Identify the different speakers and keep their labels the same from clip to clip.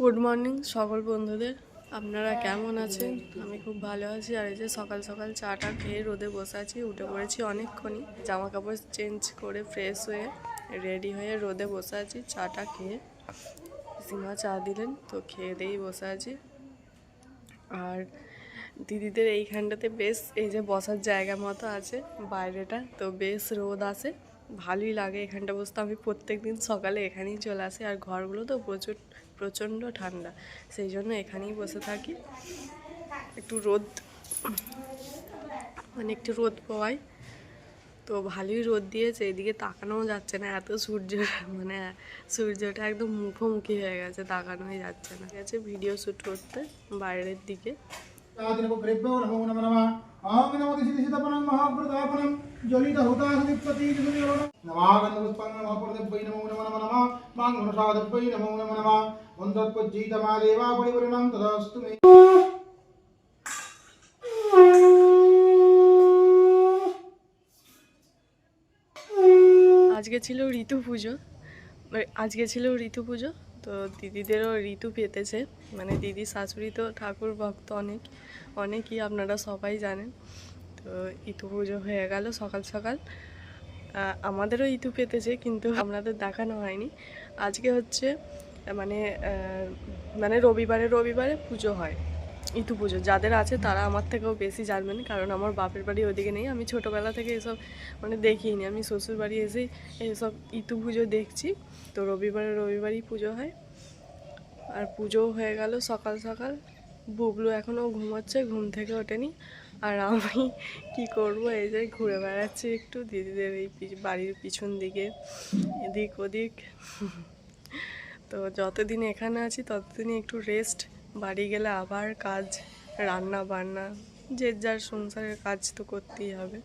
Speaker 1: Good morning সকল বন্ধুদের। আপনারা কেমন আছেন? আমি খুব ভালো আছি। আর এই যে সকাল সকাল চাটা খেয়ে রোদে বসে আছি, উঠে পড়েছি অনেকক্ষণই। জামা কাপড় চেঞ্জ করে ফ্রেশ হয়ে রেডি হয়ে রোদে বসে আছি, চাটা খেয়ে সীমা চা দিলেন, তো খেয়ে দিয়েই বসে আছি। আর দিদিদের এইখানটাতে বেশ এই যে বসার জায়গা মতো আছে, বাইরেটা, তো বেশ রোদ আছে। ভালোই লাগে এখানটা বসতে। আমি প্রত্যেক দিন সকালে এখানেই চলে আসি। আর ঘরগুলো তো প্রচুর প্রচণ্ড ঠান্ডা। সেই জন্য এখানেই বসে থাকি। একটু রোদ মানে একটু রোদ পাওয়াই তো ভালোই রোদ দিয়েছে, এদিকে তাকানোও যাচ্ছে না, এত সূর্য মানে সূর্যটা একদম মুখোমুখি হয়ে গেছে, তাকানোই যাচ্ছে না। গেছে ভিডিও শ্যুট করতে বাইরের দিকে।
Speaker 2: মহাপ্রতাপনম জলিত হুতা नमः माङ्गमनुषादभ्यै नमो नमः नमः वन्दत्वज्जीतमादेवा परिवरुणं तदास्तु मे
Speaker 1: আজকে ছিল ঋতু পুজো মানে আজকে ছিল ঋতু পুজো তো দিদিদেরও ঋতু পেতেছে মানে দিদি শাশুড়ি তো ঠাকুর ভক্ত অনেক অনেকই আপনারা সবাই জানেন তো ঋতু পুজো হয়ে গেল সকাল সকাল আহ, আমাদেরও ঋতু পেতেছে কিন্তু আপনাদের দেখানো হয়নি আজকে হচ্ছে মানে মানে রবিবারে রবিবারে পুজো হয়, ইতু পুজো। যাদের আছে তারা আমার থেকেও বেশি জানবেন, কারণ আমার বাপের বাড়ি ওদিকে নেই। আমি ছোটোবেলা থেকে এসব মানে দেখিনি। আমি শ্বশুর বাড়ি এসেই এসব ইতু পুজো দেখছি। তো রবিবারে, রবিবারই পুজো হয়। আর পুজোও হয়ে গেল সকাল সকাল। বুবলু এখনও ঘুমাচ্ছে, ঘুম থেকে ওঠেনি। আর আমি কি করব? এই যে ঘুরে বেড়াচ্ছি একটু। দিদিদের এই বাড়ির পিছন দিকে, এদিক ওদিক। তো যতদিন এখানে আছি, ততদিনই একটু রেস্ট বাড়ি গেলে আবার কাজ, রান্না বান্না, যে যার সংসারের কাজ তো করতেই হবে।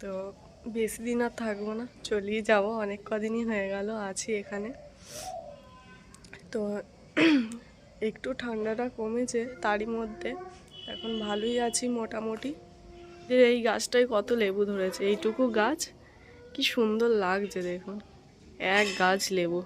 Speaker 1: তো বেশি দিন আর থাকব না, চলেই যাব। অনেক কদিনই হয়ে গেল, আছি এখানে। তো একটু ঠান্ডাটা কমেছে, তারই মধ্যে এখন ভালোই আছি মোটামুটি। যে এই গাছটায় কত লেবু ধরেছে, এইটুকু গাছ? কি সুন্দর লাগছে দেখুন। এক গাছ লেবু।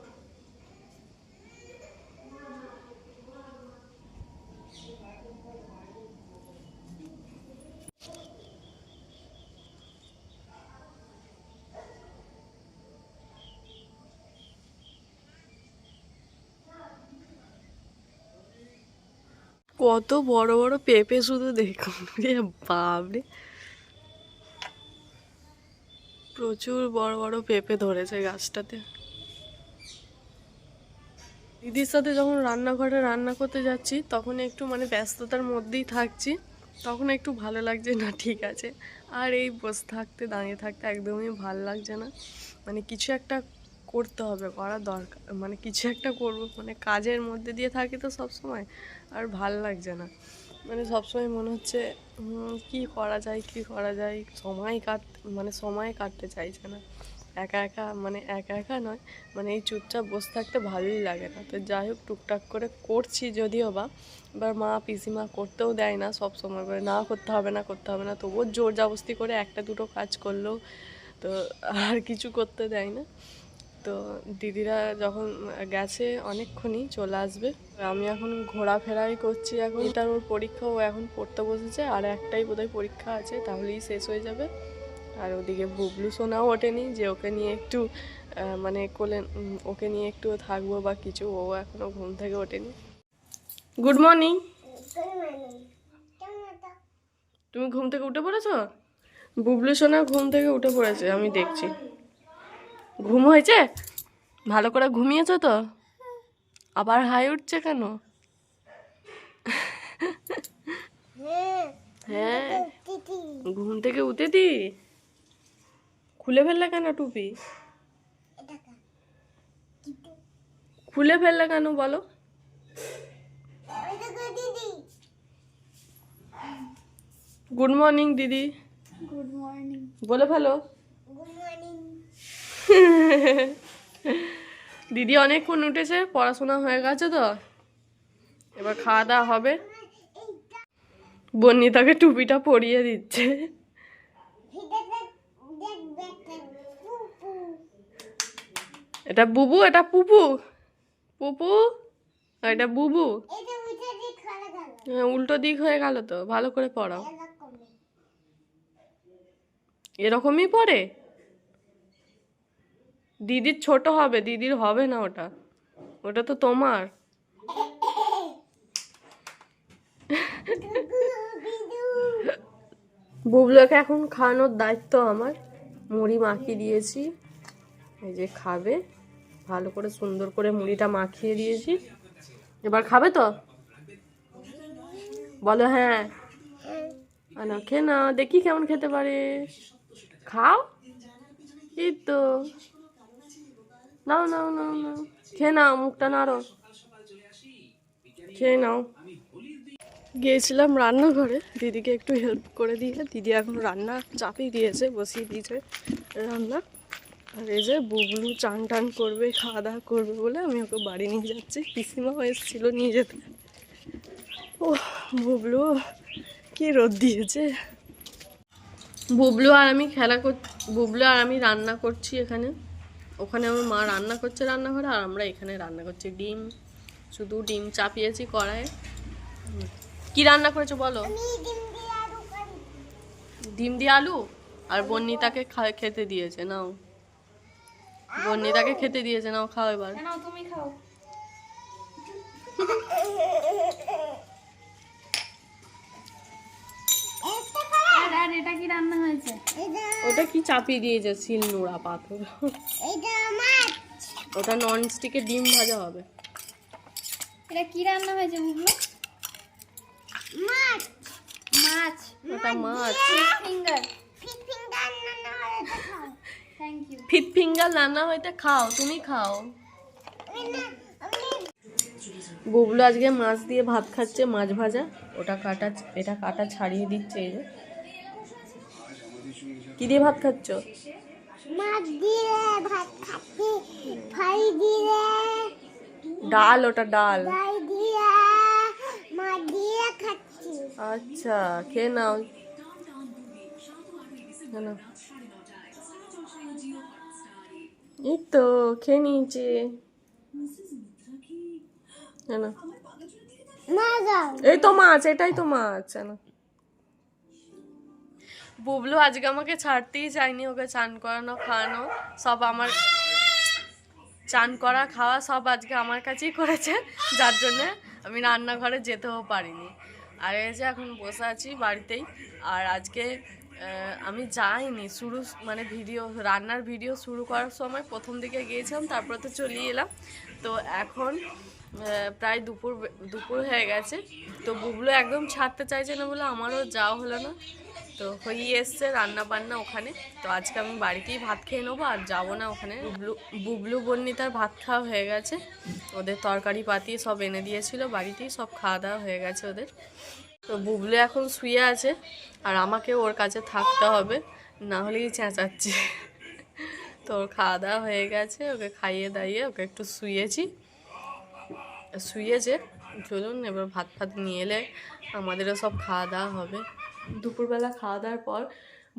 Speaker 1: কত বড় বড় পেঁপে শুধু দেখুন। রে বাপরে। প্রচুর বড় বড় পেঁপে ধরেছে গাছটাতে। দিদির সাথে যখন রান্নাঘরে রান্না করতে যাচ্ছি, তখন একটু মানে ব্যস্ততার মধ্যেই থাকছি, তখন একটু ভালো লাগছে না, ঠিক আছে। আর এই বসে থাকতে, দাঁড়িয়ে থাকতে একদমই ভালো লাগছে না। মানে কিছু একটা করতে হবে করা দরকার মানে কিছু একটা করব মানে কাজের মধ্যে দিয়ে থাকি তো সব সময় আর ভালো লাগছে না। মানে সবসময় মনে হচ্ছে কি করা যায়, কি করা যায়, সময় কাট মানে সময় কাটতে চাইছে না। একা একা মানে একা একা নয় মানে এই চুপচাপ বসে থাকতে ভালোই লাগে না। তো যাই হোক, টুকটাক করে করছি যদিও বা, এবার মা পিসিমা করতেও দেয় না সব সময় করে না করতে হবে, না করতে হবে না, তবুও জোর জাবস্তি করে একটা দুটো কাজ করলেও তো আর কিছু করতে দেয় না। তো দিদিরা যখন গেছে অনেকক্ষণই চলে আসবে। আমি এখন ঘোরাফেরাই করছি এখন। এটার ওর পরীক্ষা, ও এখন পড়তে বসেছে। আর একটাই বোধহয় পরীক্ষা আছে, তাহলেই শেষ হয়ে যাবে। আর ওদিকে বুবলু সোনাও ওঠেনি যে ওকে নিয়ে একটু মানে কোলে ওকে নিয়ে একটু থাকব বা কিছু, ও এখনও ঘুম থেকে ওঠেনি। গুড মর্নিং তুমি ঘুম থেকে উঠে পড়েছো? বুবলু সোনা ঘুম থেকে উঠে পড়েছে, আমি দেখছি। ঘুম হয়েছে? ভালো করে ঘুমিয়েছো তো? আবার হাই উঠছে কেন? হ্যাঁ ঘুম থেকে উঠে দি। খুলে ফেললে কেন টুপি? খুলে ফেললে কেন বলো? গুড মর্নিং দিদি।
Speaker 3: Good morning.
Speaker 1: বলে ফেলো।
Speaker 3: Good morning.
Speaker 1: দিদি অনেকক্ষণ উঠেছে পড়াশোনা হয়ে গেছে তো। এবার খাওয়া দাওয়া হবে। বন্নি তাকে টুপিটা পরিয়ে দিচ্ছে। এটা বুবু এটা পুপু। পুপু? এটা বুবু। হ্যাঁ, উল্টো দিক হয়ে গেল তো ভালো করে পড়াও। এরকমই পড়ে? দিদির ছোট হবে, দিদির হবে না ওটা। ওটা তো তোমার। বুবলুকে এখন খাওয়ানোর দায়িত্ব আমার। মুড়ি মাখিয়ে দিয়েছি। এই যে খাবে। ভালো করে সুন্দর করে মুড়িটা মাখিয়ে দিয়েছি। এবার খাবে তো? বলো হ্যাঁ। না খে না দেখি কেমন খেতে পারে। খাও। এই তো। নাও নাও নাও নাও। খেয়ে নাও, মুখটা নাড়ো। খেয়ে নাও। গিয়েছিলাম রান্নাঘরে। দিদিকে একটু হেল্প করে দিয়ে। দিদি এখন রান্না চাপিয়ে দিয়েছে, বসিয়ে দিয়েছে রান্না। আর এই যে বুবলু চান টান করবে, খাওয়া দাওয়া করবে বলে আমি ওকে বাড়ি নিয়ে যাচ্ছি। পিসিমাও এসেছিল নিয়ে যেতে। ও বুবলু, কি রোদ দিয়েছে। বুবলু আর আমি খেলা কর বুবলু আর আমি রান্না করছি এখানে। ওখানে আমার মা রান্না করছে রান্নাঘরে আর আমরা এখানে রান্না করছি ডিম। শুধু ডিম চাপিয়েছি কড়াইয়ে। কি রান্না করেছ বলো?
Speaker 3: ডিম দিয়ে আলু করি।
Speaker 1: ডিম দিয়ে আর বন্নিতাকে খা- খেতে দিয়েছে নাও। বন্নিতাকে খেতে দিয়েছে নাও খাও এবার।
Speaker 4: তুমি খাও। আর আর এটা কি রান্না হয়েছে?
Speaker 1: ওটা কি চাপিয়ে দিয়েছে? শিল নোড়া পাথর।
Speaker 3: এটা মাছ।
Speaker 1: ওটা নন স্টিকে ডিম ভাজা হবে।
Speaker 4: এটা কি রান্না হয়েছে বুবলু?
Speaker 3: মাছ।
Speaker 4: মাছ।
Speaker 1: ওটা মাছ
Speaker 4: ফিঙ্গার
Speaker 3: ফিট ফিঙ্গার। না না এটা খাও
Speaker 4: থ্যাংক ইউ
Speaker 1: ফিট ফিঙ্গার রান্না হইতে খাও তুমি খাও। বুবলু আজকে মাছ দিয়ে ভাত খাচ্ছে মাছ ভাজা। ওটা কাটা এটা কাটা ছাড়িয়ে দিচ্ছে এই যে। কি দিয়ে ভাত খাচ্ছ?
Speaker 3: মাছ দিয়ে ভাত খাচ্ছি ফ্রাই দিয়ে
Speaker 1: ডাল ওটা ডাল।
Speaker 3: দিয়ে মাছ দিয়ে খাচ্ছি।
Speaker 1: আচ্ছা খেয়ে নাও। এই তো খেয়ে নিয়েছে। এই তো মাছ এটাই তো মাছ না বুবলু আজকে আমাকে ছাড়তেই চায়নি ওকে চান করানো, খাওয়ানো। সব আমার চান করা, খাওয়া সব আজকে আমার কাছেই করেছে। যার জন্যে আমি রান্নাঘরে যেতেও পারিনি। আর যে এখন বসে আছি বাড়িতেই। আর আজকে আমি যাইনি। শুরু মানে ভিডিও, রান্নার ভিডিও শুরু করার সময় প্রথম দিকে গিয়েছিলাম, তারপরে তো চলে এলাম। তো এখন প্রায় দুপুর দুপুর হয়ে গেছে। তো বুবলু একদম ছাড়তে চাইছে না বলে আমারও যাওয়া হলো না। তো হয়ে এসছে রান্না বান্না ওখানে। তো আজকে আমি বাড়িতেই ভাত খেয়ে নেব আর যাব না ওখানে। বুবলু বুবলু বন্নি তার ভাত খাওয়া হয়ে গেছে। ওদের তরকারি পাতি সব এনে দিয়েছিল, বাড়িতেই সব খাওয়া দাওয়া হয়ে গেছে ওদের। তো বুবলু এখন শুয়ে আছে আর আমাকে ওর কাছে থাকতে হবে, না হলেই চেঁচাচ্ছে। তো ওর খাওয়া দাওয়া হয়ে গেছে, ওকে খাইয়ে দাইয়ে ওকে একটু শুয়েছি। শুয়েছে, চলুন এবার ভাত ফাত নিয়ে এলে আমাদেরও সব খাওয়া দাওয়া হবে। দুপুরবেলা খাওয়া দাওয়ার পর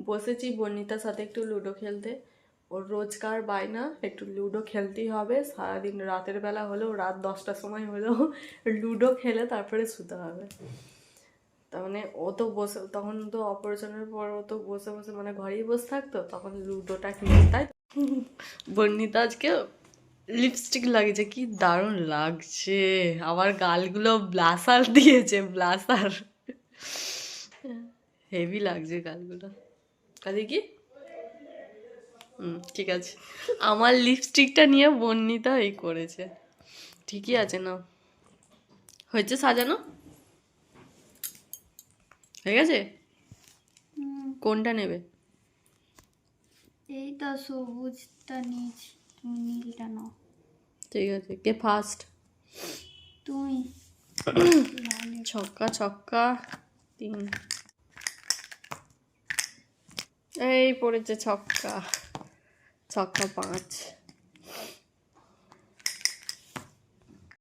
Speaker 1: বসেছি বর্ণিতার সাথে একটু লুডো খেলতে। ওর রোজকার বায়না, একটু লুডো খেলতেই হবে। সারাদিন রাতের বেলা হলেও, রাত দশটার সময় হলেও লুডো খেলে তারপরে শুতে হবে। তার মানে ও তো বসে, তখন তো অপারেশনের পর ও তো বসে বসে মানে ঘরেই বসে থাকতো, তখন লুডোটা খেলে তাই বর্ণিতা আজকে লিপস্টিক লাগিয়েছে, কি দারুণ লাগছে। আমার গালগুলো ব্লাসার দিয়েছে, ব্লাসার। হেভি লাগছে গালগুলো কাজে কি? হুম ঠিক আছে। আমার লিপস্টিকটা নিয়ে বর্ণিতা এই করেছে। ঠিকই আছে না? হয়েছে সাজানো? হয়ে গেছে? কোনটা নেবে?
Speaker 4: এই তো সবুজটা তুমি নীলটা নাও।
Speaker 1: ঠিক আছে কে ফার্স্ট
Speaker 4: তুমি।
Speaker 1: ছক্কা ছক্কা তিন। এই পড়েছে ছক্কা ছক্কা পাঁচ।